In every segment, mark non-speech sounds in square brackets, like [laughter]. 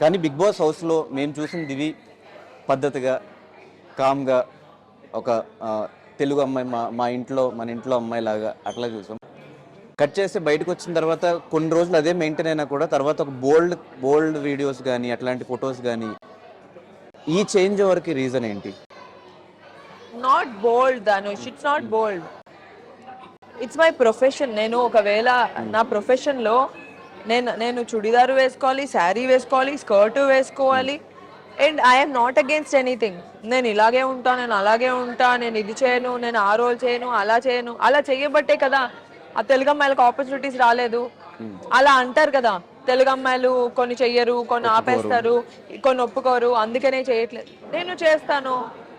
కానీ big boss హౌస్లో మేము చూసిన దివి పద్ధతిగా కామ్గా ఒక తెలుగు అమ్మాయి మా మా ఇంట్లో మన ఇంట్లో అమ్మాయి లాగా అట్లా చూసాం. కట్ చేసి బయటకు వచ్చిన తర్వాత కొన్ని రోజులు అదే మెయింటైన్ అయినా కూడా తర్వాత ఒక బోల్డ్ బోల్డ్ వీడియోస్ కానీ అట్లాంటి ఫొటోస్ కానీ ఈ చేంజ్ ఓవర్కి రీజన్ ఏంటి? Not bold Dhanush it's not bold it's my profession నేను ఒకవేళ నా ప్రొఫెషన్లో నేను నేను చుడిదారు వేసుకోవాలి శారీ వేసుకోవాలి స్కర్ట్ వేసుకోవాలి. And I'm not against anything నేను ఇలాగే ఉంటా నేను అలాగే ఉంటా నేను ఇది చేయను నేను ఆ రోల్ చేయను అలా చేయను. అలా చేయబట్టే కదా ఆ తెలుగు అమ్మాయిలకు ఆపర్చునిటీస్ రాలేదు. అలా అంటారు కదా తెలుగు అమ్మాయిలు కొన్ని చెయ్యరు కొన్ని ఆపేస్తారు కొన్ని ఒప్పుకోరు అందుకనే చేయట్లేదు. నేను చేస్తాను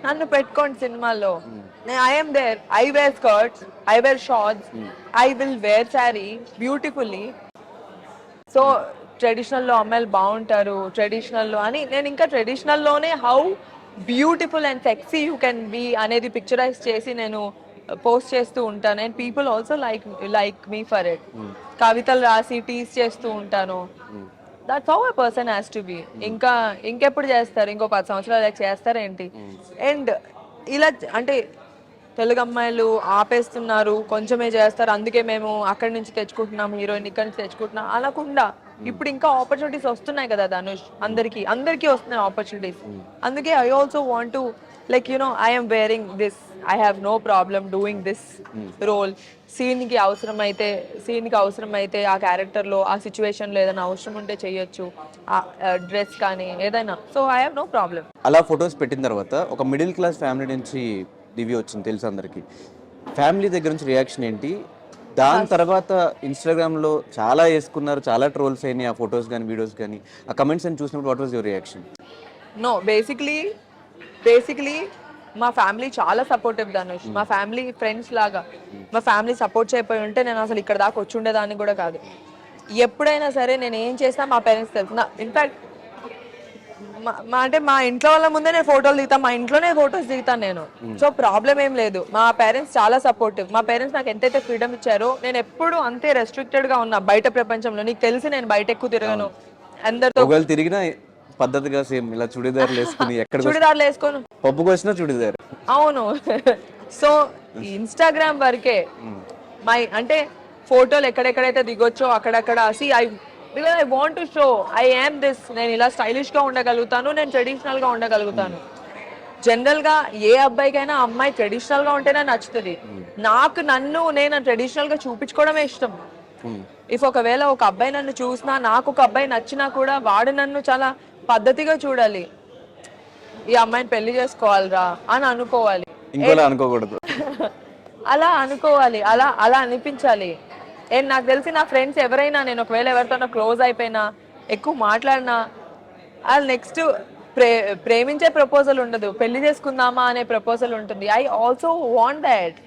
నన్ను పెట్టుకోండి సినిమాల్లో. I'm there I wear skirts I wear shorts I will wear sari beautifully so ట్రెడిషనల్లో అమ్మాయిలు బాగుంటారు ట్రెడిషనల్లో అని నేను ఇంకా ట్రెడిషనల్లోనే how beautiful and sexy you can be అనేది పిక్చరైజ్ చేసి నేను పోస్ట్ చేస్తూ ఉంటాను. And people also like like me for it కవితలు రాసి టీస్ చేస్తూ ఉంటాను. That's how a person has to be ఇంకా ఇంకెప్పుడు చేస్తారు? ఇంకో పది సంవత్సరాలు ఇలా చేస్తారేంటి? అండ్ ఇలా అంటే తెలుగు అమ్మాయిలు ఆపేస్తున్నారు కొంచెమే చేస్తారు అందుకే మేము అక్కడి నుంచి తెచ్చుకుంటున్నాం హీరోయిన్ ఇక్కడి నుంచి తెచ్చుకుంటున్నాం అనకుండా ఇప్పుడు ఇంకా ఆపర్చునిటీస్ వస్తున్నాయి కదా ధనుష్ అందరికి అందరికీ వస్తున్నాయి ఆపర్చునిటీస్ అందుకే I also want to like you know I'm wearing this I have no problem doing this role సీన్కి అవసరం అయితే సీన్కి అవసరం అయితే ఆ క్యారెక్టర్లో ఆ సిచ్యువేషన్లో ఏదైనా అవసరం ఉంటే చేయొచ్చు. ఆ డ్రెస్ కానీ ఏదైనా. So I have no problem అలా ఫొటోస్ పెట్టిన తర్వాత ఒక మిడిల్ క్లాస్ ఫ్యామిలీ నుంచి దివ్య వచ్చింది తెలుసు అందరికి. ఫ్యామిలీ దగ్గర నుంచి రియాక్షన్ ఏంటి? దాని తర్వాత ఇన్స్టాగ్రామ్లో చాలా వేసుకున్నారు చాలా ట్రోల్స్ అయినాయి ఆ ఫొటోస్ కానీ వీడియోస్ కానీ ఆ కమెంట్స్ అని చూసినప్పుడు what was your reaction no basically basically మా ఫ్యామిలీ చాలా సపోర్టివ్ ధనుష్ మా ఫ్యామిలీ ఫ్రెండ్స్ లాగా. మా ఫ్యామిలీ సపోర్ట్ చేయకపోయి ఉంటే నేను అసలు ఇక్కడ దాకా వచ్చి ఉండేదాన్ని కూడా కాదు. ఎప్పుడైనా సరే నేను ఏం చేసినా మా పేరెంట్స్ తెలుసు. ఇన్ఫాక్ట్ మా అంటే మా ఇంట్లో వాళ్ళ ముందే నేను ఫోటోలు దిగుతాను మా ఇంట్లోనే ఫొటోస్ దిగుతాను నేను. సో ప్రాబ్లం ఏం లేదు. మా పేరెంట్స్ చాలా సపోర్టివ్ మా పేరెంట్స్ నాకు ఎంతైతే ఫ్రీడమ్ ఇచ్చారో నేను ఎప్పుడు అంతే రెస్ట్రిక్టెడ్గా ఉన్నా బయట ప్రపంచంలో. నీకు తెలిసి నేను బయట ఎక్కువ తిరగను. అందరితో తిరిగినా పద్ధతిగా సేమ్ ఇలా చుడిదార్లు వేసుకుని ఎక్కడ చుడిదార్లు వేసుకోను పప్పుకు వచ్చినా చుడిదార్. అవును. [laughs] సో ఇన్స్టాగ్రామ్ వరకే మై అంటే ఫోటోలు ఎక్కడెక్కడైతే దిగొచ్చో అక్కడక్కడ see I because I want to show I am this నేను ఇలా స్టైలిష్గా ఉండగలుగుతాను నేను ట్రెడిషనల్గా ఉండగలుగుతాను. జనరల్గా ఏ అబ్బాయికైనా అమ్మాయి ట్రెడిషనల్గా ఉంటేనే నచ్చుతుంది. నాకు నన్ను నేను ట్రెడిషనల్గా చూపించుకోవడమే ఇష్టం. ఇఫ్ ఒకవేళ ఒక అబ్బాయి నన్ను చూసినా నాకు ఒక అబ్బాయి నచ్చినా కూడా వాడు నన్ను చాలా పద్ధతిగా చూడాలి. ఈ అమ్మాయిని పెళ్ళి చేసుకోవాలిరా అని అనుకోవాలి. అనుకోకూడదు. [laughs] అలా అనుకోవాలి అలా అలా అనిపించాలి. అండ్ నాకు తెలిసి నా ఫ్రెండ్స్ ఎవరైనా నేను ఒకవేళ ఎవరితోనో క్లోజ్ అయిపోయినా ఎక్కువ మాట్లాడినా వాళ్ళు నెక్స్ట్ ప్రే ప్రేమించే ప్రపోజల్ ఉండదు. పెళ్ళి చేసుకుందామా అనే ప్రపోజల్ ఉంటుంది. ఐ ఆల్సో వాంట్ దాట్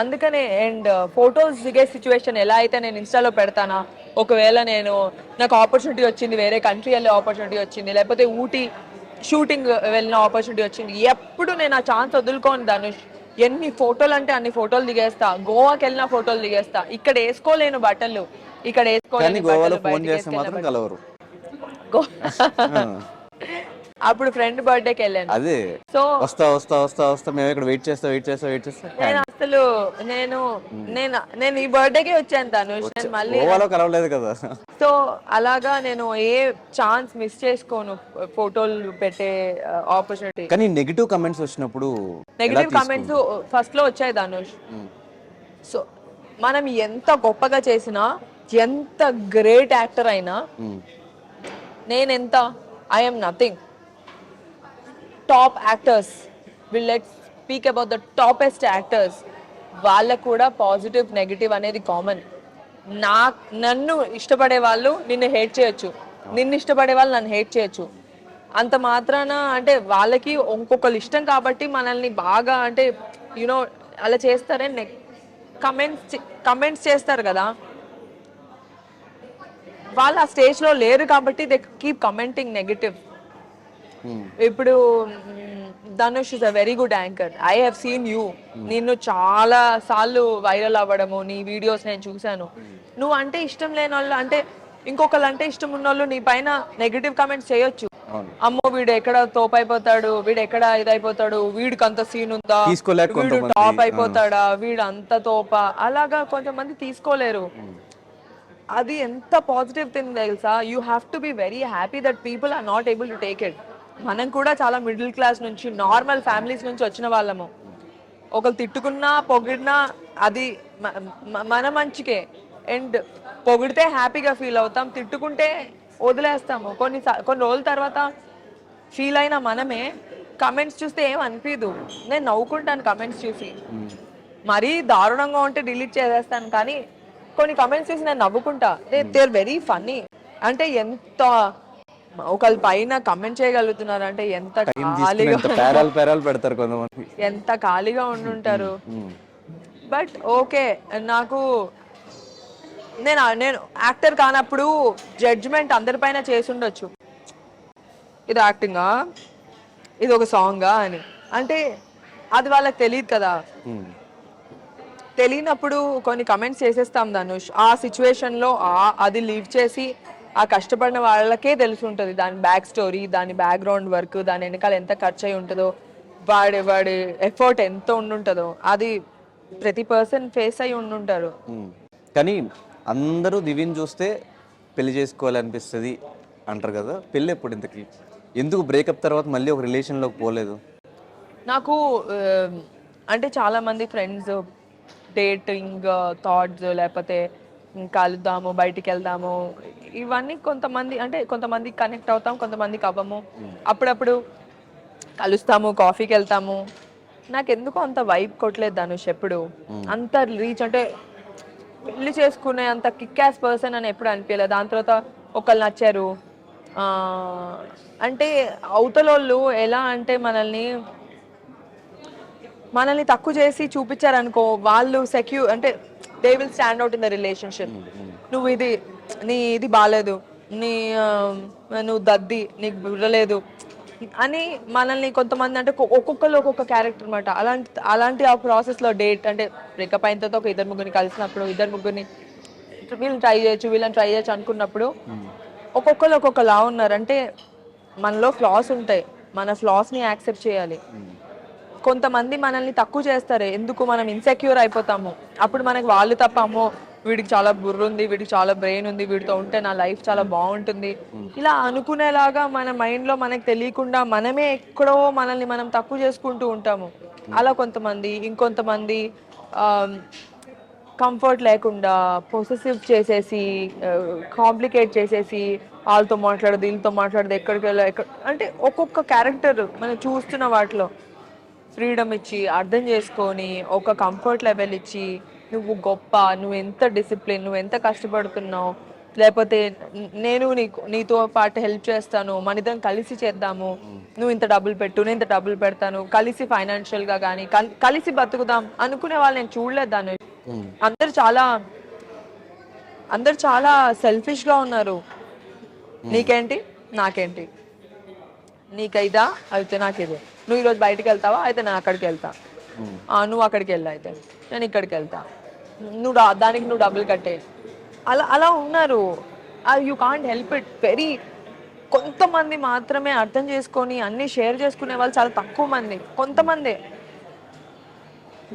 అందుకనే అండ్ ఫొటోస్ uh, దిగే సిచ్యువేషన్ ఎలా అయితే నేను ఇన్స్టాలో పెడతానా ఒకవేళ నేను నాకు ఆపర్చునిటీ వచ్చింది వేరే కంట్రీ వెళ్ళే ఆపర్చునిటీ వచ్చింది లేకపోతే ఊటీ షూటింగ్ వెళ్ళిన ఆపర్చునిటీ వచ్చింది ఎప్పుడు నేను ఆ ఛాన్స్ వదులుకోను ధనుష్. ఎన్ని ఫోటోలు అంటే అన్ని ఫోటోలు దిగేస్తా. గోవాకి వెళ్ళిన ఫోటోలు దిగేస్తా. ఇక్కడ వేసుకోలేను బట్టలు. ఇక్కడ వేసుకోలేని గోవాలో ఫోన్ చేస్తే మాత్రం కలవరు. అప్పుడు ఫ్రెండ్ బర్త్డేకి వెళ్ళాను. అదే. సో వస్తా వస్తా వస్తా వస్తా. మేము ఇక్కడ వెయిట్ చేస్తా వెయిట్ చేస్తా వెయిట్ చేస్తా. నేను అసలు నేను నేను నేను ఈ బర్త్డేకి వచ్చాను ధనుష్ నేను మళ్ళీ గోవాలో కలవలేదు కదా. సో అలాగా నేను ఏ ఛాన్స్ మిస్ చేసుకోను ఫోటోలు పెట్టే ఆపర్చునిటీ కానీ నెగిటివ్ కమెంట్స్ వచ్చినప్పుడు నెగిటివ్ కామెంట్స్ ఫస్ట్లో వచ్చాయి ధనుష్. సో మనం ఎంత గొప్పగా చేసినా ఎంత గ్రేట్ యాక్టర్ అయినా మ్మ్. నేనెంత I'm nothing top actors will let speak about the topest actors వాళ్ళకు కూడా పాజిటివ్ నెగిటివ్ అనేది కామన్ నా నన్ను ఇష్టపడే వాళ్ళు నిన్ను హేట్ చేయొచ్చు. నిన్ను ఇష్టపడే వాళ్ళు నన్ను హేట్ చేయొచ్చు. అంత మాత్రాన అంటే వాళ్ళకి ఇంకొకరు ఇష్టం కాబట్టి మనల్ని బాగా అంటే యూనో అలా చేస్తారని కమెంట్స్ కమెంట్స్ చేస్తారు కదా. వాళ్ళు ఆ స్టేజ్లో లేరు కాబట్టి దే కీప్ కమెంటింగ్ నెగటివ్ ఇప్పుడు మ్, Dhanush is a very good anchor I have seen you నిన్ను చాలా సార్లు వైరల్ అవ్వడము నీ వీడియోస్ నేను చూశాను. నువ్వు అంటే ఇష్టం లేని వాళ్ళు అంటే ఇంకొకళ్ళు అంటే ఇష్టం ఉన్న వాళ్ళు నీ పైన నెగిటివ్ కామెంట్స్ చేయొచ్చు. అమ్మో వీడు ఎక్కడ తోపు అయిపోతాడు వీడు ఎక్కడ ఇదైపోతాడు వీడికి అంత సీన్ ఉందా? వీడు టాప్ అయిపోతాడా? వీడు అంత తోప? అలాగా కొంతమంది తీసుకోలేరు. అది ఎంత పాజిటివ్ థింగ్ తెలుసా? You have to be very happy that people are not able to take it మనం కూడా చాలా మిడిల్ క్లాస్ నుంచి నార్మల్ ఫ్యామిలీస్ నుంచి వచ్చిన వాళ్ళము. ఒకరు తిట్టుకున్నా పొగిడినా అది మన మంచికే. అండ్ పొగిడితే హ్యాపీగా ఫీల్ అవుతాం తిట్టుకుంటే వదిలేస్తాము. కొన్ని కొన్ని రోజుల తర్వాత ఫీల్ అయిన మనమే కమెంట్స్ చూస్తే ఏం అనిపించదు నేను నవ్వుకుంటాను కమెంట్స్ చూసి. మరీ దారుణంగా ఉంటే డిలీట్ చేసేస్తాను కానీ కొన్ని కమెంట్స్ చూసి నేను నవ్వుకుంటా. They they are very funny. అంటే ఎంత ఒకళ్ళ పైన కమెంట్ చేయగలుగుతున్నారు అంటే ఎంత ఖాళీగా తీసుకుని పేరాలు పేరాలు పెడతారు కొంతమంది. ఎంత ఖాళీగా ఉండుంటారు. బట్ ఓకే నాకు నేను నేను యాక్టర్ కానప్పుడు జడ్జ్మెంట్ అందరిపైన చేసి ఉండొచ్చు. ఇది యాక్టింగా ఇది ఒక సాంగా అని. అంటే అది వాళ్ళకి తెలియదు కదా. ఉమ్. తెలియనప్పుడు కొన్ని కమెంట్స్ చేసేస్తాం ధనుష్ ఆ సిచ్యువేషన్లో ఆ అది లీవ్ చేసి ఆ కష్టపడిన వాళ్ళకే తెలిసి ఉంటుంది. దాని బ్యాక్ స్టోరీ దాని బ్యాక్గ్రౌండ్ వర్క్ దాని వెనకాల ఎంత ఖర్చు అయి ఉంటుందో వాడి వాడి ఎఫర్ట్ ఎంత ఉండుంటుందో అది ప్రతి పర్సన్ ఫేస్ అయి ఉండుంటారు. కానీ అందరూ దివిని చూస్తే పెళ్ళి చేసుకోవాలనిపిస్తుంది అంటారు కదా. పెళ్ళి ఎప్పుడు ఇంతకి? ఎందుకు బ్రేకప్ తర్వాత మళ్ళీ ఒక రిలేషన్లోకి పోలేదు? నాకు అంటే చాలా మంది ఫ్రెండ్స్ డేటింగ్ థాట్స్ లేకపోతే కలుద్దాము బయటికి వెళ్దాము. ఇవన్నీ కొంతమంది అంటే కొంతమంది కనెక్ట్ అవుతాం కొంతమందికి అవ్వము. అప్పుడప్పుడు కలుస్తాము కాఫీకి వెళ్తాము. నాకు ఎందుకో అంత వైబ్ కొట్టలేదు ధనుష్ ఎప్పుడు. అంత రీచ్ అంటే పెళ్ళి చేసుకునే అంత కిక్ యాస్ పర్సన్ అని ఎప్పుడు అనిపించలేదు. దాని తర్వాత ఒకళ్ళు నచ్చారు. అంటే అవతలోళ్ళు ఎలా అంటే మనల్ని మనల్ని తక్కువ చేసి చూపించారనుకో వాళ్ళు సెక్యూర్ అంటే they will stand out in the relationship నువ్వు ఇది నీ ఇది బాగాలేదు నీ నువ్వు దద్ది నీకు బుర్రలేదు అని మనల్ని కొంతమంది అంటే ఒక్కొ- ఒక్కొక్కరు ఒక్కొక్క క్యారెక్టర్ అనమాట అలాంటి అలాంటి ఆ ప్రాసెస్లో డేట్ అంటే బ్రేకప్ అయిన తర్వాత ఒక ఇద్దరు ముగ్గురిని కలిసినప్పుడు ఇద్దరు ముగ్గురిని వీళ్ళని ట్రై చేయొచ్చు వీళ్ళని ట్రై చేయొచ్చు అనుకున్నప్పుడు ఒక్కొక్కరు ఒక్కొక్కలా ఉన్నారు. అంటే మనలో ఫ్లాస్ ఉంటాయి. మన ఫ్లాస్ని యాక్సెప్ట్ చేయాలి. కొంతమంది మనల్ని తక్కువ చేస్తారు. ఎందుకు మనం ఇన్సెక్యూర్ అయిపోతాము? అప్పుడు మనకి వాళ్ళు తప్ప అమ్మో వీడికి చాలా బుర్ర ఉంది వీడికి చాలా బ్రెయిన్ ఉంది వీడితో ఉంటే నా లైఫ్ చాలా బాగుంటుంది. ఇలా అనుకునేలాగా మన మైండ్లో మనకి తెలియకుండా మనమే ఎక్కడో మనల్ని మనం తక్కువ చేసుకుంటూ ఉంటాము. అలా కొంతమంది ఇంకొంతమంది కంఫర్ట్ లేకుండా పొసెసివ్ చేసేసి కాంప్లికేట్ చేసేసి వాళ్ళతో మాట్లాడదు వీళ్ళతో మాట్లాడదు ఎక్కడికి వెళ్ళా ఎక్కడ అంటే ఒక్కొక్క క్యారెక్టర్ మనం చూస్తున్న వాటిలో. ఫ్రీడమ్ ఇచ్చి అర్థం చేసుకొని ఒక కంఫర్ట్ లెవెల్ ఇచ్చి నువ్వు గొప్ప నువ్వు ఎంత డిసిప్లిన్ నువ్వు ఎంత కష్టపడుతున్నావు లేకపోతే నేను నీకు నీతో పాటు హెల్ప్ చేస్తాను మన ఇద్దరం కలిసి చేద్దాము నువ్వు ఇంత డబ్బులు పెట్టు నేను ఇంత డబ్బులు పెడతాను కలిసి ఫైనాన్షియల్గా కానీ కలిసి బతుకుదాం అనుకునే వాళ్ళు నేను చూడలేదు దాన్ని. అందరు చాలా అందరు చాలా సెల్ఫిష్గా ఉన్నారు. నీకేంటి? నాకేంటి? నీకైదా? అయితే నాకు ఇది నువ్వు ఈరోజు బయటకు వెళ్తావా? అయితే నేను అక్కడికి వెళ్తా. నువ్వు అక్కడికి వెళ్ళా అయితే. నేను ఇక్కడికి వెళ్తా. నువ్వు దానికి నువ్వు డబ్బులు కట్టే. అలా అలా ఉన్నారు. You can't help it very కొంతమంది మాత్రమే అర్థం చేసుకొని అన్ని షేర్ చేసుకునే వాళ్ళు చాలా తక్కువ మంది. కొంతమంది.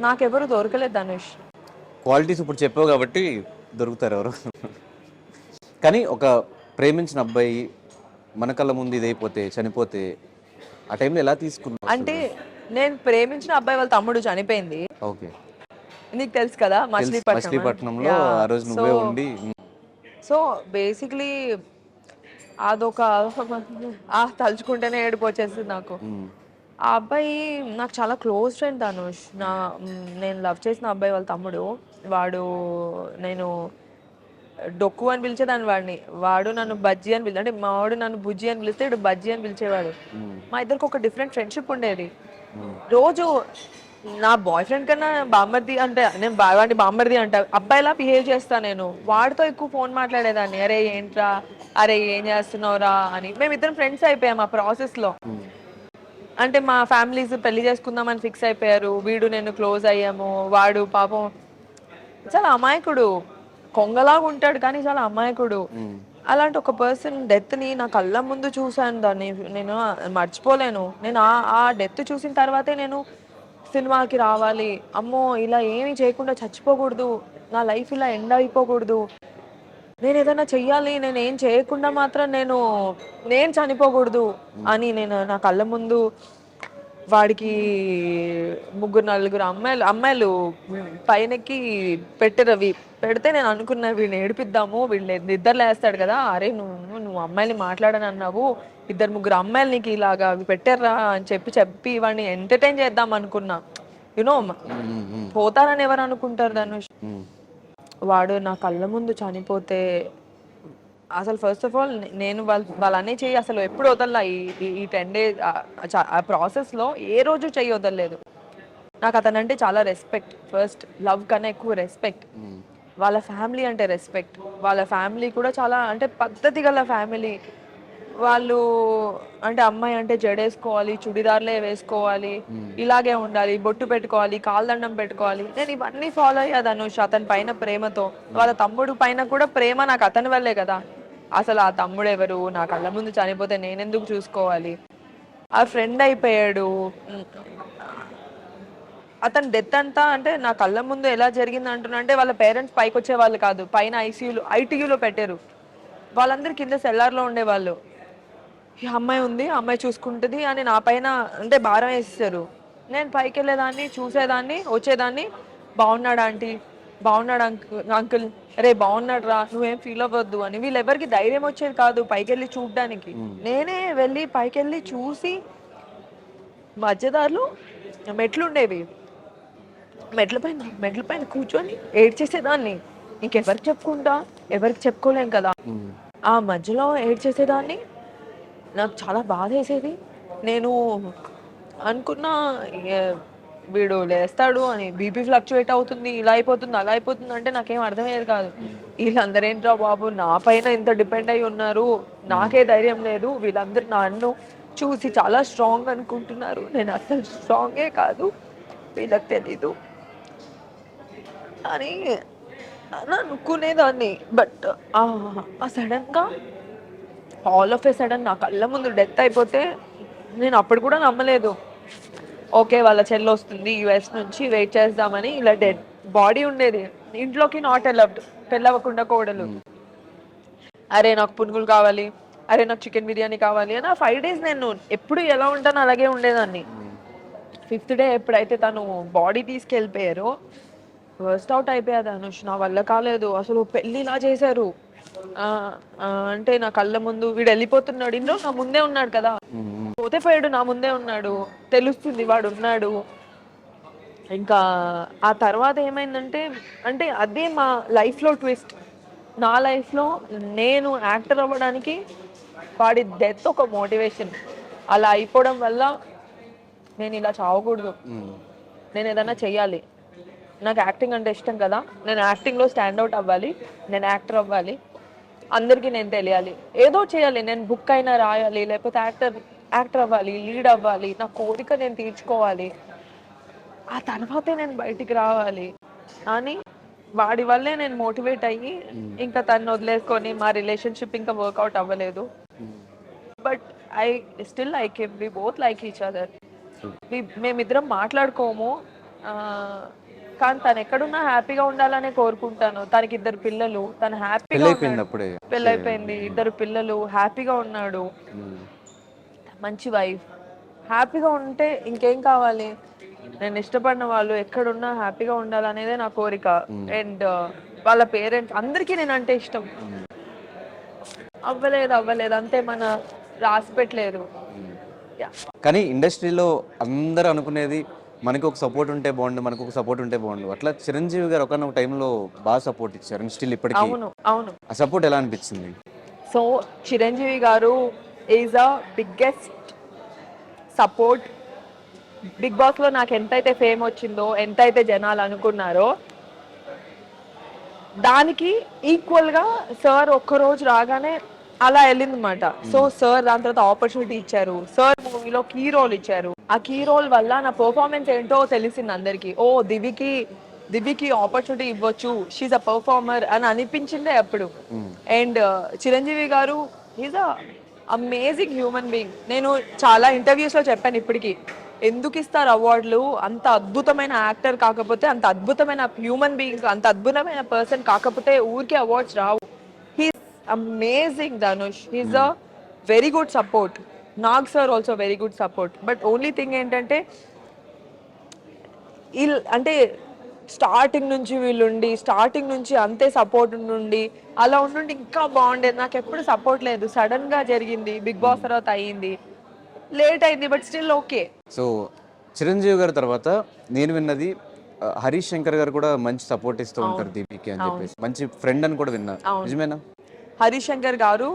నాకెవరు దొరకలేదు ధనుష్ క్వాలిటీస్ ఇప్పుడు చెప్పావు కాబట్టి దొరుకుతారు ఎవరు. కానీ ఒక ప్రేమించిన అబ్బాయి మన కళ్ళ ముందు ఇదైపోతే చనిపోతే ఆ టైంలో ఎలా తీసుకున్నావు అంటే నేను ప్రేమించిన అబ్బాయి వాళ్ళ తమ్ముడు చనిపోయింది. ఓకే. నీకు తెలుసు కదా మచిలీపట్నం. మచిలీపట్నంలో ఆ రోజు నువ్వే ఉండి సో బేసిక్లీ అదొక ఆ తలుచుకుంటేనే ఏడుపు వచ్చేసింది నాకు. ఆ అబ్బాయి నాకు చాలా క్లోజ్ ఫ్రెండ్ ధనుష్ నా నేను లవ్ చేసిన అబ్బాయి వాళ్ళ తమ్ముడు. వాడు నేను డొక్కు అని పిలిచేదాన్ని వాడిని. వాడు నన్ను బజ్జీ అని పిలిచి అంటే మా వాడు నన్ను బుజ్జి అని పిలిస్తే ఇటు బజ్జీ అని పిలిచేవాడు. మా ఇద్దరికి ఒక డిఫరెంట్ ఫ్రెండ్షిప్ ఉండేది. రోజు నా బాయ్ ఫ్రెండ్ కన్నా బామ్మర్ది అంటే నేను వాడిని బామ్మర్ది అంట అబ్బాయిలా బిహేవ్ చేస్తా నేను. వాడితో ఎక్కువ ఫోన్ మాట్లాడేదాన్ని. అరే ఏంట్రా? అరే ఏం చేస్తున్నావురా? అని. మేమిద్దరం ఫ్రెండ్స్ అయిపోయాం ఆ ప్రాసెస్లో అంటే మా ఫ్యామిలీస్ పెళ్ళి చేసుకుందామని ఫిక్స్ అయిపోయారు. వీడు నేను క్లోజ్ అయ్యాము. వాడు పాపం చాలా అమాయకుడు. కొంగలాగా ఉంటాడు కానీ చాలా అమాయకుడు. అలాంటి ఒక పర్సన్ డెత్ని నా కళ్ళ ముందు చూశాను దాన్ని నేను మర్చిపోలేను. నేను ఆ ఆ డెత్ చూసిన తర్వాతే నేను సినిమాకి రావాలి. అమ్మో ఇలా ఏమీ చేయకుండా చచ్చిపోకూడదు. నా లైఫ్ ఇలా ఎండ్ అయిపోకూడదు. నేను ఏదైనా చెయ్యాలి నేను ఏం చేయకుండా మాత్రం నేను నేను చనిపోకూడదు అని నేను నా కళ్ళ ముందు వాడికి ముగ్గురు నలుగురు అమ్మాయిలు అమ్మాయిలు పైనకి పెట్టారు అవి. పెడితే నేను అనుకున్నా వీడిని ఏడిపిద్దాము వీళ్ళు నిద్ర లేస్తాడు కదా. అరే నువ్వు నువ్వు అమ్మాయిని మాట్లాడని అన్నావు. ఇద్దరు ముగ్గురు అమ్మాయిలు నీకు ఇలాగా అవి పెట్టారా అని చెప్పి చెప్పి వాడిని ఎంటర్టైన్ చేద్దాం అనుకున్నా. యునో పోతారని ఎవరు అనుకుంటారు ధనుష్? వాడు నా కళ్ళ ముందు చనిపోతే అసలు ఫస్ట్ ఆఫ్ ఆల్ నేను వాళ్ళ వాళ్ళనే చెయ్యి అసలు ఎప్పుడు వదల్లా ఈ టెన్ డేస్ ఆ ప్రాసెస్లో ఏ రోజు చెయ్యి వదలలేదు. నాకు అతనంటే చాలా రెస్పెక్ట్ ఫస్ట్ లవ్ కన్నా ఎక్కువ రెస్పెక్ట్ వాళ్ళ ఫ్యామిలీ అంటే రెస్పెక్ట్ వాళ్ళ ఫ్యామిలీ కూడా చాలా అంటే పద్ధతి గల ఫ్యామిలీ వాళ్ళు అంటే అమ్మాయి అంటే జడేసుకోవాలి చుడిదార్లే వేసుకోవాలి ఇలాగే ఉండాలి బొట్టు పెట్టుకోవాలి కాల్దండం పెట్టుకోవాలి. నేను ఇవన్నీ ఫాలో అయ్యా ధనుష్ అతని పైన ప్రేమతో. వాళ్ళ తమ్ముడు పైన కూడా ప్రేమ నాకు అతని వల్లే కదా. అసలు ఆ తమ్ముడు ఎవరు నా కళ్ళ ముందు చనిపోతే నేనెందుకు చూసుకోవాలి? ఆ ఫ్రెండ్ అయిపోయాడు. అతని డెత్ అంతా అంటే నా కళ్ళ ముందు ఎలా జరిగింది అంటున్నా అంటే వాళ్ళ పేరెంట్స్ పైకి వచ్చే వాళ్ళు కాదు. పైన ఐసీయూలో ఐటీయూలో పెట్టారు. వాళ్ళందరూ కింద సెల్లార్లో ఉండేవాళ్ళు. ఈ అమ్మాయి ఉంది అమ్మాయి చూసుకుంటుంది అని నా పైన అంటే భారం వేసేసారు నేను పైకి వెళ్ళేదాన్ని చూసేదాన్ని వచ్చేదాన్ని. బాగున్నాడు ఆంటీ? బాగున్నాడు అంకుల్? అంకుల్ రే బాగున్నాడు రా నువ్వేం ఫీల్ అవ్వద్దు అని. వీళ్ళెవరికి ధైర్యం వచ్చేది కాదు పైకి వెళ్ళి చూడడానికి నేనే వెళ్ళి పైకి వెళ్ళి చూసి మధ్యదారులు మెట్లు ఉండేవి మెట్ల పైన మెట్ల పైన కూర్చొని ఏడ్చేసేదాన్ని. ఇంకెవరికి చెప్పుకుంటా ఎవరికి చెప్పుకోలేం కదా. ఆ మధ్యలో ఏడ్చేసేదాన్ని. నాకు చాలా బాధ వేసేది నేను అనుకున్నా వీడు లేస్తాడు అని బీపీ ఫ్లక్చువేట్ అవుతుంది ఇలా అయిపోతుంది అలా అయిపోతుంది అంటే నాకేం అర్థమయ్యేది కాదు. వీళ్ళందరూ ఏంట్రా బాబు నా పైన ఇంత డిపెండ్ అయి ఉన్నారు నాకే ధైర్యం లేదు వీళ్ళందరూ నన్ను చూసి చాలా స్ట్రాంగ్ అనుకుంటున్నారు. నేను అసలు స్ట్రాంగే కాదు వీళ్ళకి తెలీదు. అని అని అనుకునేదాన్ని. బట్ ఆ సడన్గా ఆల్ ఆఫ్ ఏ సడన్ నా కళ్ళ ముందు డెత్ అయిపోతే నేను అప్పుడు కూడా నమ్మలేదు. ఓకే వాళ్ళ చెల్లి వస్తుంది యుఎస్ నుంచి వెయిట్ చేద్దామని ఇలా డెడ్ బాడీ ఉండేది. ఇంట్లోకి నాట్ అలౌడ్ పెళ్ళవకుండా కోడలు. అరే నాకు పునుగులు కావాలి అరే నాకు చికెన్ బిర్యానీ కావాలి అని ఆ ఫైవ్ డేస్ నేను ఎప్పుడు ఎలా ఉంటానో అలాగే ఉండేదాన్ని. ఫిఫ్త్ డే ఎప్పుడైతే తను బాడీ తీసుకెళ్ళిపోయారో వర్స్ట్ అవుట్ అయిపోయాది అనుష్ నా వల్ల కాలేదు అసలు పెళ్ళి ఇలా చేశారు. అంటే నా కళ్ళ ముందు వీడు వెళ్ళిపోతున్నాడు. ఇంట్లో నా ముందే ఉన్నాడు కదా. పోతే పోయాడు నా ముందే ఉన్నాడు తెలుస్తుంది వాడు ఉన్నాడు. ఇంకా ఆ తర్వాత ఏమైందంటే అంటే అదే మా లైఫ్లో ట్విస్ట్. నా లైఫ్లో నేను యాక్టర్ అవ్వడానికి వాడి డెత్ ఒక మోటివేషన్. అలా అయిపోవడం వల్ల నేను ఇలా చావకూడదు. నేను ఏదైనా చెయ్యాలి. నాకు యాక్టింగ్ అంటే ఇష్టం కదా నేను యాక్టింగ్లో స్టాండ్ అవుట్ అవ్వాలి నేను యాక్టర్ అవ్వాలి. అందరికీ నేను తెలియాలి. ఏదో చేయాలి నేను బుక్ అయినా రాయాలి లేకపోతే యాక్టర్ యాక్టర్ అవ్వాలి లీడ్ అవ్వాలి నా కోరిక నేను తీర్చుకోవాలి. ఆ తర్వాతే నేను బయటికి రావాలి. అని వాడి వల్లే నేను మోటివేట్ అయ్యి ఇంకా తను వదిలేసుకొని మా రిలేషన్షిప్ ఇంకా వర్కౌట్ అవ్వలేదు. But I still like him we both like each other. మేమిద్దరం మాట్లాడుకోము. కానీ తను ఎక్కడున్నా హ్యాపీగా ఉండాలనే కోరుకుంటాను. తనకి ఇద్దరు పిల్లలు తను హ్యాపీగా పెళ్ళైపోయింది ఇద్దరు పిల్లలు హ్యాపీగా ఉన్నాడు. మంచి వైఫ్. హ్యాపీగా ఉంటే ఇంకేం కావాలి? నేను ఇష్టపడిన వాళ్ళు ఎక్కడున్నా హ్యాపీగా ఉండాలనేదే నా కోరిక. అండ్ వాళ్ళ పేరెంట్స్ అందరికీ నేను అంటే ఇష్టం అవ్వలేదు అవ్వలేదు. అంతే మన రాసి పెట్టలేదు. కానీ ఇండస్ట్రీలో అందరూ అనుకునేది మనకు ఒక సపోర్ట్ ఉంటే బాగుండు మనకు ఒక సపోర్ట్ ఉంటే బాగుండు. అట్లా చిరంజీవి గారు ఒకనొక టైంలో బాగా సపోర్ట్ ఇచ్చారు. స్టిల్ ఇప్పటికీ. అవును అవును. ఆ సపోర్ట్ ఎలా అనిపించింది so Chiranjeevi garu is a biggest support big బాస్లో నాకు ఎంతైతే ఫేమ్ వచ్చిందో ఎంతైతే జనాలు అనుకున్నారో దానికి ఈక్వల్గా సార్ ఒక్కరోజు రాగానే అలా వెళ్ళింది అనమాట సో సార్ దాని తర్వాత ఆపర్చునిటీ ఇచ్చారు. సార్ మూవీలో కీ రోల్ ఇచ్చారు. ఆ కీ రోల్ వల్ల నా పర్ఫార్మెన్స్ ఏంటో తెలిసింది అందరికి. ఓ దివికి దివ్యకి ఆపర్చునిటీ ఇవ్వచ్చు. షీజ్ అ పర్ఫార్మర్ అని అనిపించిందే అప్పుడు. And Chiranjeevi garu is a amazing human being నేను చాలా ఇంటర్వ్యూస్లో చెప్పాను ఇప్పటికీ. ఎందుకు ఇస్తారు అవార్డులు? అంత అద్భుతమైన యాక్టర్ కాకపోతే అంత అద్భుతమైన హ్యూమన్ బీయింగ్ అంత అద్భుతమైన పర్సన్ కాకపోతే ఊరికే awards Rao. He's amazing Dhanush he's a very good support Nag sir also very good support but only thing ఏంటంటే వీళ్ళు అంటే స్టార్టింగ్ నుంచి వీళ్ళుండి స్టార్టింగ్ నుంచి అంతే సపోర్ట్ నుండి అలా ఉండి ఇంకా బాగుండేది. నాకు ఎప్పుడు సపోర్ట్ లేదు. సడన్గా జరిగింది. బిగ్ బాస్ తర్వాత అయ్యింది. లేట్ అయింది but still okay so Chiranjeevi గారి తర్వాత నేను విన్నది హరీష్ శంకర్ గారు కూడా మంచి సపోర్ట్ ఇస్తూ ఉంటారు దీపికి అని చెప్పేసి. మంచి ఫ్రెండ్ అని కూడా విన్నా. నిజమేనా? హరీష్ శంకర్ గారు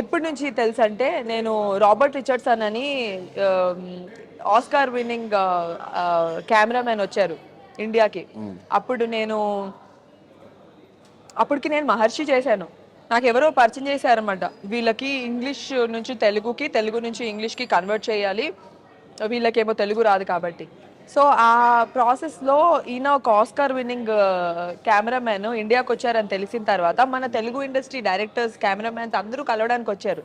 ఎప్పటి నుంచి తెలుసు అంటే నేను రాబర్ట్ రిచర్డ్సన్ అని ఆస్కార్ విన్నింగ్ కెమెరామెన్ వచ్చారు ఇండియాకి అప్పుడు నేను అప్పటికి నేను మహర్షి చేశాను. నాకు ఎవరో పరిచయం చేశారనమాట వీళ్ళకి ఇంగ్లీష్ నుంచి తెలుగుకి తెలుగు నుంచి ఇంగ్లీష్కి కన్వర్ట్ చేయాలి. వీళ్ళకేమో తెలుగు రాదు కాబట్టి. సో ఆ ప్రాసెస్లో ఈయన ఒక ఆస్కార్ విన్నింగ్ కెమెరామెన్ ఇండియాకి వచ్చారని తెలిసిన తర్వాత మన తెలుగు ఇండస్ట్రీ డైరెక్టర్స్ కెమెరామెన్స్ అందరూ కలవడానికి వచ్చారు.